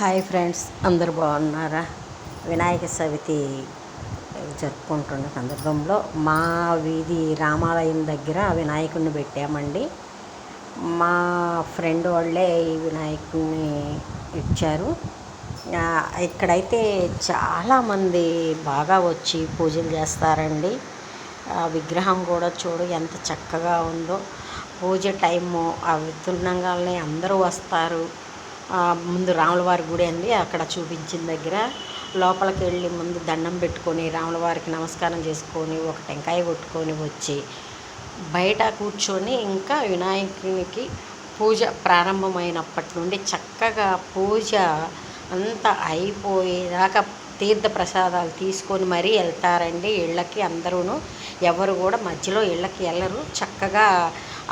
Hi friends అందరు బాగున్నారా? వినాయక చవితి జరుపుకుంటున్న సందర్భంలో మా వీధి రామాలయం దగ్గర వినాయకుడిని పెట్టామండి. మా ఫ్రెండ్ వాళ్ళే ఈ వినాయకుడిని ఇచ్చారు. ఇక్కడైతే చాలామంది బాగా వచ్చి పూజలు చేస్తారండి. ఆ విగ్రహం కూడా చూడు ఎంత చక్కగా ఉందో. పూజ టైము ఆ వితుండగానే అందరూ వస్తారు. ముందు రాములవారి గుడి అండి అక్కడ చూపించిన దగ్గర. లోపలికి వెళ్ళి ముందు దండం పెట్టుకొని రాములవారికి నమస్కారం చేసుకొని ఒక టెంకాయ కొట్టుకొని వచ్చి బయట కూర్చొని ఇంకా వినాయకునికి పూజ ప్రారంభమైనప్పటి నుండి చక్కగా పూజ అంతా అయిపోయేదాకా తీర్థ ప్రసాదాలు తీసుకొని మరీ వెళ్తారండి. ఇళ్ళకి అందరూ ఎవరు కూడా మధ్యలో ఇళ్ళకి వెళ్ళరు. చక్కగా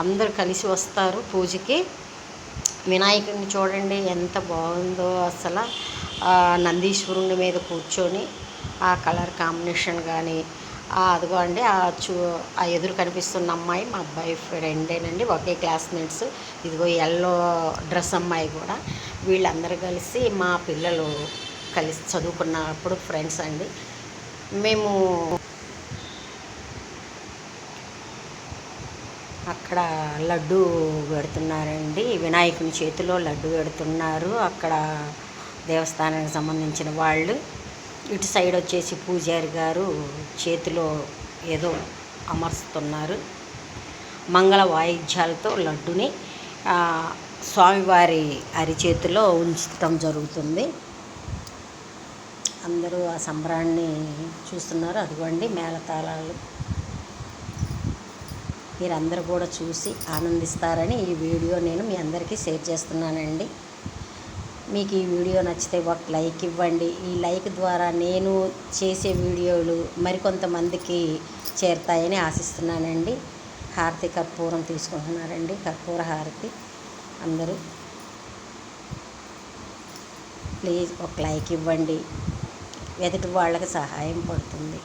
అందరూ కలిసి వస్తారు పూజకి. వినాయకుడిని చూడండి ఎంత బాగుందో అసలు. నందీశ్వరుని మీద కూర్చొని ఆ కలర్ కాంబినేషన్ కానీ అదిగో అండి ఆ చూ ఆ ఎదురు కనిపిస్తున్న అమ్మాయి మా అబ్బాయి ఫ్రెండేనండి ఒకే క్లాస్మేట్స్. ఇదిగో ఎల్లో డ్రెస్ అమ్మాయి కూడా. వీళ్ళందరూ కలిసి మా పిల్లలు కలిసి చదువుకున్నప్పుడు ఫ్రెండ్స్ అండి. మేము అక్కడ లడ్డు పెడుతున్నారండి. వినాయకుని చేతిలో లడ్డు పెడుతున్నారు. అక్కడ దేవస్థానానికి సంబంధించిన వాళ్ళు. ఇటు సైడ్ వచ్చేసి పూజారి గారు చేతిలో ఏదో అమర్స్తున్నారు. మంగళ వాయిద్యాలతో లడ్డుని స్వామివారి అరిచేతిలో ఉంచటం జరుగుతుంది. అందరూ ఆ సంబరాన్ని చూస్తున్నారు. అదిగోండి మేళతాళాలు. మీరందరూ కూడా చూసి ఆనందిస్తారని ఈ వీడియో నేను మీ అందరికీ షేర్ చేస్తున్నానండి. మీకు ఈ వీడియో నచ్చితే ఒక లైక్ ఇవ్వండి. ఈ లైక్ ద్వారా నేను చేసే వీడియోలు మరికొంతమందికి చేరుతాయని ఆశిస్తున్నానండి. హారతి కర్పూరం తీసుకుంటున్నారండి. కర్పూర హారతి. అందరూ ప్లీజ్ ఒక లైక్ ఇవ్వండి. ఎదుటి వాళ్ళకి సహాయం పడుతుంది.